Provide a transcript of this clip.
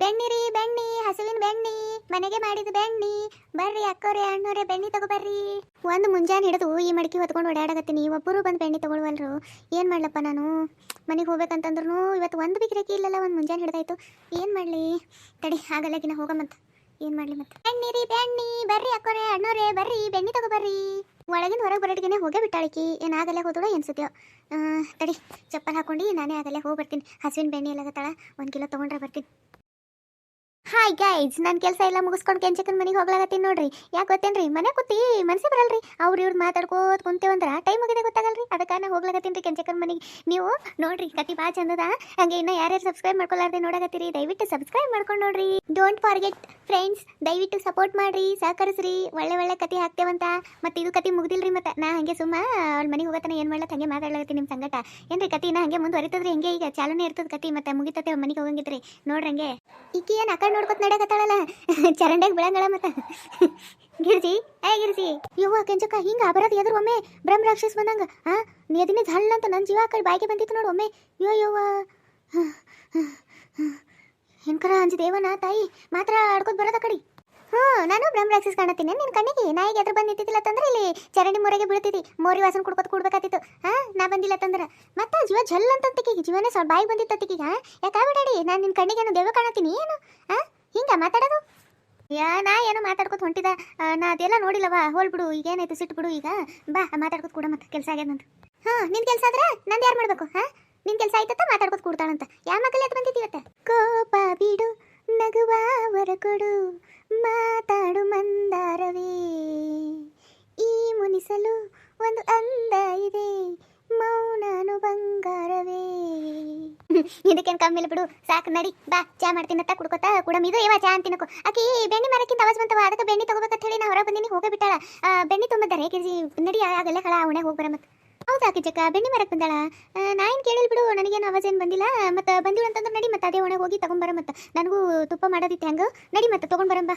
ಬೆಣ್ಣಿರಿ ಬೆಣ್ಣಿ, ಹಸುವಿನ ಬೆಣ್ಣಿ, ಮನೆಗೆ ಮಾಡಿದ ಬೆಣ್ಣಿ. ಬರ್ರಿ ಅಕ್ಕೋರೆ, ಅಣ್ಣೋರೆ, ಬೆಣ್ಣಿ ತಗೋಬರ್ರಿ ಒಂದು ಮುಂಜಾನೆ ಹಿಡಿದು ಈ ಮಡಿಕೆ ಹೊತ್ಕೊಂಡು ಓಡಾಡಕತ್ತೀನಿ. ಒಬ್ಬರು ಬಂದು ಬೆಣ್ಣಿ ತಗೊಳ್ವಲ್ರು. ಏನು ಮಾಡ್ಲಪ್ಪ ನಾನು? ಮನೆಗೆ ಹೋಗ್ಬೇಕಂತಂದ್ರೂ ಇವತ್ತು ಒಂದು ಬಿಕ್ರೆಕಿ ಇಲ್ಲಲ್ಲ, ಒಂದು ಮುಂಜಾನೆ ಹಿಡ್ದಾಯ್ತು. ಏನು ಮಾಡಲಿ? ತಡಿ ಆಗಲ್ಲಾಗಿನ ಹೋಗಮ್ಮಂತ ಏನು ಮಾಡಲಿ ಮತ್ತೆ ಬೆಣ್ಣಿರಿ ಬೆಣ್ಣಿ. ಬರ್ರಿ ಅಕ್ಕೋರೆ, ಅಣ್ಣೋರೆ, ಬರ್ರಿ, ಬೆಣ್ಣಿ ತಗೋಬರ್ರಿ ಒಳಗಿನ ಹೊರಗೆ ಬರೋಟಿಗೆ ಹೋಗೇ ಬಿಟ್ಟಾಳಿಕಿ. ಏನು ಆಗಲ್ಲೇ ಹೋದಳು ಅನ್ಸುತ್ತೆಯೋ ತಡಿ, ಚಪ್ಪಲ್ ಹಾಕೊಂಡು ನಾನೇ ಆಗಲ್ಲೇ ಹೋಗಿ ಬರ್ತೀನಿ ಹಸುವಿನ ಬೆಣ್ಣೆ ಎಲ್ಲ ತಳ ಒಂದು ಕಿಲೋ ತೊಗೊಂಡ್ರೆ ಬರ್ತೀನಿ. Hi. ಹಾಯ್ ಗೈಡ್ಸ್ ನನ್ನ ಕೆಲಸ ಎಲ್ಲ ಮುಗಿಸ್ಕೊಂಡು ಕೆಂಚಕನ್ ಮನೆಗೆ ಹೋಗ್ಲಾಗತ್ತೀನಿ ನೋಡ್ರಿ. ಯಾಕೆ ಗೊತ್ತೇನ್ರಿ? ಮನೆ ಕೂತಿ ಮನಸ್ಸೇ ಬರಲ್ರಿ. ಅವ್ರು ಇವ್ರು ಮಾತಾಡ್ಕೋತ ಕುಂತೇವಂದ್ರ ಟೈಮ್ ಮುಗಿದೆ ಗೊತ್ತಾಗಲ್ರಿ? ಅದಕ್ಕೆ ನಾನು ಹೋಗ್ಲಾಗತ್ತೀನಿ ರೀ ಕೆಂಚಕನ ಮನೆಗೆ. ನೀವು ನೋಡ್ರಿ, ಕತಿ ಭಾಳ ಚಂದದ. ಹಂಗೆ ಇನ್ನ ಯಾರ್ಯಾರು ಸಬ್ಸ್ಕ್ರೈಬ್ ಮಾಡ್ಕೊಲಾರ್ದೆ ನೋಡಾಗತ್ತೀರಿ ದಯವಿಟ್ಟು ಸಬ್ಸ್ಕ್ರೈಬ್ ಮಾಡ್ಕೊಂಡು ನೋಡ್ರಿ. ಡೋಂಟ್ ಫಾರ್ಗೆಟ್ ಫ್ರೆಂಡ್ಸ್ ದಯವಿಟ್ಟು ಸಪೋರ್ಟ್ ಮಾಡ್ರಿ, ಸಹಕರಿಸ್ರಿ. ಒಳ್ಳೆ ಒಳ್ಳೆ ಕತೆ ಹಾಕ್ತೇವಂತ. ಮತ್ತೆ ಇದು ಕತಿ ಮುಗ್ದಿಲ್ರಿ ಮತ್ತೆ. ನಾ ಹಂಗೆ ಸುಮ್ಮ ಅವ್ಳ ಮನೆಗೆ ಹೋಗತ್ತಾನೆ ಏನು ಮಾಡ್ಲತ್ತ? ಹಂಗೆ ಮಾತಾಡ್ಲಾಗತ್ತೀನಿ ನಿಮ್ಮ ಸಂಗಟ. ಏನ್ರಿ ನಾ ಹಂಗೆ ಮುಂದುವರಿತದ್ರಿ? ಹಂಗೆ ಈಗ ಚಾಲನೆ ಇರ್ತದ ಕತಿ? ಮತ್ತೆ ಮುಗಿತತೆ ಮನೆಗೆ ಹೋಗಂಗಿದ್ರಿ ನೋಡ್ರಿ ಹಂಗೆ. ಈಕಿ ಏನು ಆ ಕಡೆ ನಡೆಯಕತ್ತಾಳಲ್ಲ? ಚರಂಡಿಗೆ ಬೆಳಂಗಳ ಮತ್ತ. ಗಿರ್ಜಿ, ಏ ಗಿರ್ಜಿ, ಯವ್ವ ಕೆಂಚಕ್ಕ, ಹಿಂಗ ಬರೋದು ಎದುರು ಒಮ್ಮೆ ಬ್ರಹ್ಮ ರಾಕ್ಷಸ್ ಬಂದಂಗ, ಆ? ನೀದಿನೇ ಝಳ್ ಅಂತ ನನ್ನ ಜೀವ ಕಡೆ ಬಾಯಿಗೆ ಬಂದಿತ್ತು ನೋಡು ಒಮ್ಮೆ. ಯೋ, ಯವ್ವ. ಹೆಣ್ಕರ ಅಂಜಿದೇವನ ತಾಯಿ, ಮಾತ್ರ ಆಡ್ಕೊತ ಬರೋದ ಕಡಿ. ಹ್ಞೂ, ನಾನು ಬ್ರಹ್ಮ ರಾಕ್ಷಸ್ ಕಾಣತ್ತೀನಿ. ನಿನ್ನ ಕಣ್ಣಿಗೆ ನಾಯಿಗೆ ಎದುರು ಬಂದು ನಿಂತಿದ್ದಿಲ್ಲ ತಂದ್ರೆ ಇಲ್ಲಿ ಚರಂಡಿ ಮೊರೆಗೆ ಬೀಳ್ತಿದ್ದಿ. ಮೋರಿ ವಾಸನ ಕುಡ್ಕೊತ ಕೂಡ್ಬೇಕಾತಿತ್ತು. ಹಾಂ ನಾ ಬಂದಿಲ್ಲ ತಂದ್ರೆ ಮತ್ತೆ ಜೀವ ಝಲ್ ಅಂತ ಜೀವನೇ ಸ್ವಲ್ಪ ಬಾಯಿಗೆ ಬಂದಿತ್ತು ಹಾಂ ಯಾಕೆ ಬಿಡಾಡಿ ನಾನು ನಿನ್ನ ಕಣ್ಣಿಗೆ ಏನು ದೇವ ಕಾಣತ್ತೀನಿ, ಏನು? ಹಾ ಮಾತಾಡೋದು? ಯಾ, ನಾ ಏನೋ ಮಾತಾಡ್ಕೊತ ಹೊಂಟಿದ ನಾ ಅದೆಲ್ಲ ನೋಡಿಲ್ಲವ ಹೋಲ್ ಬಿಡು. ಈಗ ಏನಾಯ್ತು? ಸಿಟ್ಟು ಬಿಡು ಈಗ. ಬಾ, ಮಾತಾಡ್ಕೊತ ಕೂಡ ಮತ್ತೆ ಕೆಲಸ ಆಗ್ಯದ ನಂದು. ಹಾ, ನಿನ್ ಕೆಲಸ ಆದ್ರೆ ನಂದು ಯಾರು ಮಾಡ್ಬೇಕು, ಹಾ? ನಿನ್ ಕೆಲಸ ಆಯ್ತತ್ತ ಮಾತಾಡ್ಕೊತ ಕೂಡ್ತಾಳಂತ. ಯಾವ ಮಕ್ಕಳು ಎದ್ದು ಬಂದಿದ್ದೀವತ್ತ ಕೋಪ ಬಿಡು, ನಗುವ ವರ ಕೊಡು. ಮಾತಾಡು ಮಂದಾರವೇ. ಈ ಮುನಿಸಲು ಒಂದು ಅಂದ ಇದೆ. ಮೌನಾನು ಬಂಗಾರವೇ ಇದಕ್ಕೇನು ಕಮ್ಮಿ ಇಲ್ಲ ಬಿಡು. ಸಾಕು, ನಡಿ. ಬಾ, ಚಾ ಮಾಡ್ತೀನತ್ತ ಕುಡ್ಕೋತ ಕುಡಮ್. ಇದು ಇವ ಚಾ ಅಂತಿನಕು ಆಕಿ, ಬೆಣ್ಣಿ ಮರಕ್ಕಿಂತ ಅವಾಜ್ ಬಂತವ ಅದಕ್ಕೆ ಬೆಣ್ಣಿ ತಗೋಬೇಕಂತ ಹೇಳಿ ನಾ ಹೊರ ಬಂದಿನಿ. ಹೋಗೇ ಬಿಟ್ಟಾಳ. ಬೆಣ್ಣೆ ತುಂಬಿದ್ದಾರೆ. ಕೆಜಿ ನಡಿ, ಆಗಲ್ಲ ಕಳ ಅವಣೆ ಹೋಗಿ ಬರ ಮತ್ತೆ ಹೌದಾ ಜಕ್ಕ ಬೆಣ್ಣಿ ಮರಕ್ಕೆ ಬಂದಾಳ? ನಾ ಏನು ಕೇಳಿಲ್ ಬಿಡು, ನನಗೇನು ಅವಾಜ್ ಏನು ಬಂದಿಲ್ಲ. ಮತ್ತೆ ಬಂದಿಳು ಅಂತಂದ್ರೆ ನಡಿ ಮತ್ತೆ ಅದೇ ಒಣಗೆ ಹೋಗಿ ತಗೊಂಬರ ಮತ್ತೆ ನನಗೂ ತುಪ್ಪ ಮಾಡೋದಿತ್ತು ಹೆಂಗೆ. ನಡಿ ಮತ್ತೆ ತೊಗೊಂಡ್ ಬರಂಬ